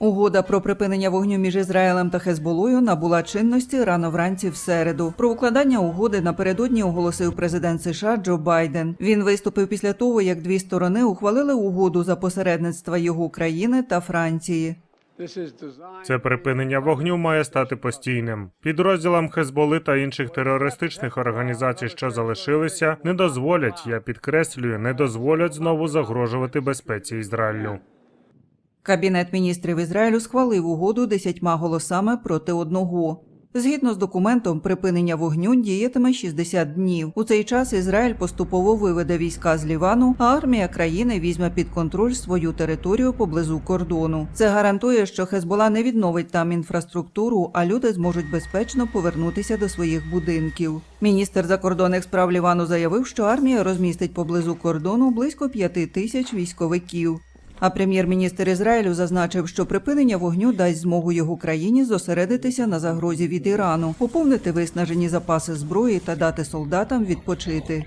Угода про припинення вогню між Ізраїлем та Хезболою набула чинності рано вранці в середу. Про укладання угоди напередодні оголосив президент США Джо Байден. Він виступив після того, як дві сторони ухвалили угоду за посередництва його країни та Франції. Це припинення вогню має стати постійним. Підрозділам Хезболи та інших терористичних організацій, що залишилися, не дозволять, я підкреслюю, не дозволять знову загрожувати безпеці Ізраїлю. Кабінет міністрів Ізраїлю схвалив угоду десятьма голосами проти одного. Згідно з документом, припинення вогню діятиме 60 днів. У цей час Ізраїль поступово виведе війська з Лівану, а армія країни візьме під контроль свою територію поблизу кордону. Це гарантує, що Хезбола не відновить там інфраструктуру, а люди зможуть безпечно повернутися до своїх будинків. Міністр закордонних справ Лівану заявив, що армія розмістить поблизу кордону близько п'яти тисяч військовиків. А прем'єр-міністр Ізраїлю зазначив, що припинення вогню дасть змогу його країні зосередитися на загрозі від Ірану, поповнити виснажені запаси зброї та дати солдатам відпочити.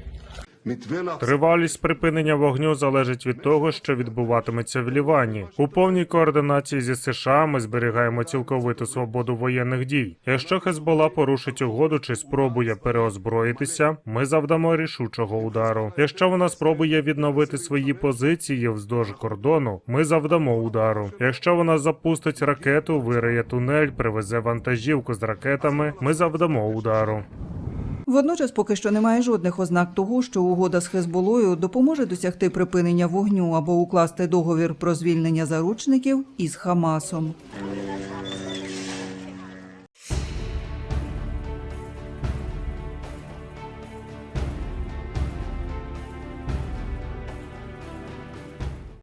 Тривалість припинення вогню залежить від того, що відбуватиметься в Лівані. У повній координації зі США ми зберігаємо цілковиту свободу воєнних дій. Якщо Хезбола порушить угоду чи спробує переозброїтися, ми завдамо рішучого удару. Якщо вона спробує відновити свої позиції вздовж кордону, ми завдамо удару. Якщо вона запустить ракету, вириє тунель, привезе вантажівку з ракетами, ми завдамо удару. Водночас поки що немає жодних ознак того, що угода з Хезболою допоможе досягти припинення вогню або укласти договір про звільнення заручників із Хамасом.